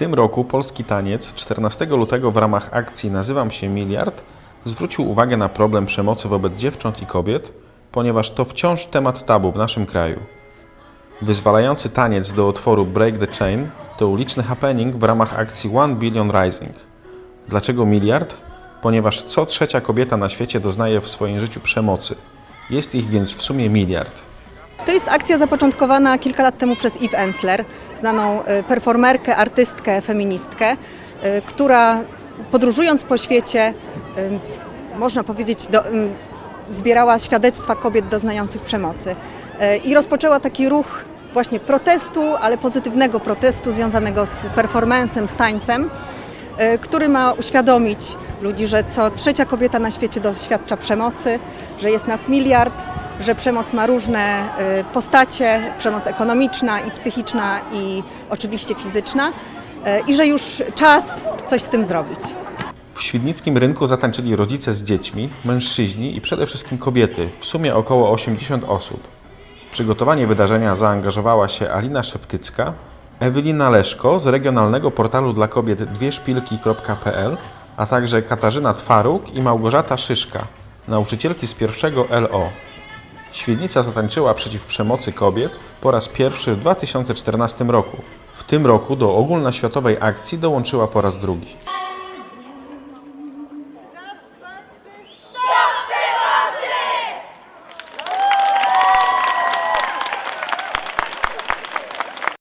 tym roku polski taniec 14 lutego w ramach akcji Nazywam się Miliard zwrócił uwagę na problem przemocy wobec dziewcząt i kobiet, ponieważ to wciąż temat tabu w naszym kraju. Wyzwalający taniec do utworu Break the Chain to uliczny happening w ramach akcji One Billion Rising. Dlaczego miliard? Ponieważ co trzecia kobieta na świecie doznaje w swoim życiu przemocy. Jest ich więc w sumie miliard. To jest akcja zapoczątkowana kilka lat temu przez Eve Ensler, znaną y, performerkę, artystkę, feministkę, y, która podróżując po świecie, y, można powiedzieć, do, zbierała świadectwa kobiet doznających przemocy. I rozpoczęła taki ruch właśnie protestu, ale pozytywnego protestu związanego z performancem, z tańcem, który ma uświadomić ludzi, że co trzecia kobieta na świecie doświadcza przemocy, że jest nas miliard, że przemoc ma różne y, postacie, przemoc ekonomiczna i psychiczna i oczywiście fizyczna y, i że już czas coś z tym zrobić. W świdnickim rynku zatańczyli rodzice z dziećmi, mężczyźni i przede wszystkim kobiety, w sumie około 80 osób. W przygotowanie wydarzenia zaangażowała się Alina Szeptycka, Ewelina Leszko z regionalnego portalu dla kobiet dwieszpilki.pl, a także Katarzyna Twaruk i Małgorzata Szyszka, nauczycielki z pierwszego LO. Świdnica zatańczyła przeciw przemocy kobiet po raz pierwszy w 2014 roku. W tym roku do ogólnoświatowej akcji dołączyła po raz drugi.